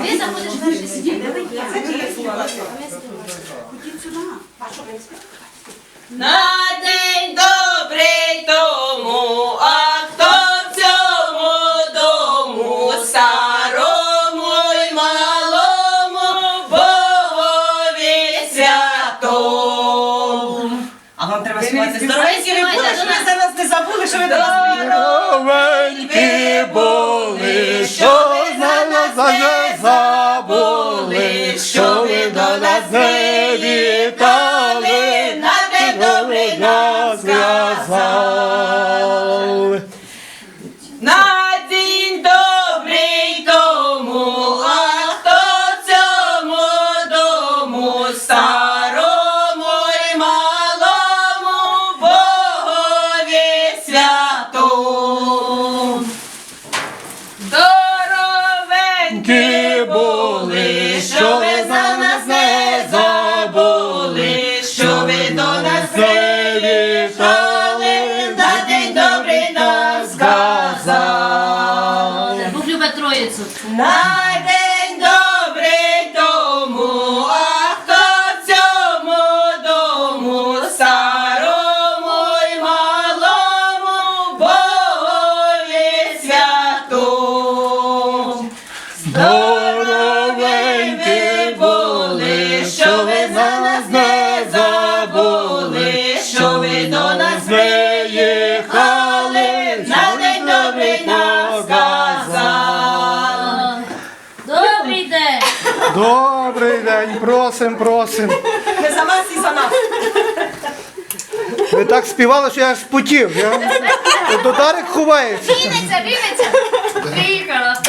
Ви заходиш перший сидіти. На день добрий тому, а хто в цьому дому, старому й малому, Богові святому. А вам треба співати здоровенькі ви були, що за нас не забули, що ви до нас Здоровенькі були, нас На день добрий тому, а хто цьому дому, старому й малому, Богові святому. Здоровенькі були, що ви Добрий день, просим, просим. Ми за нас і за нас. Ви так співали, що я аж потів. Я... Додарик ховається. Вінниця, Вінниця. Приїхала.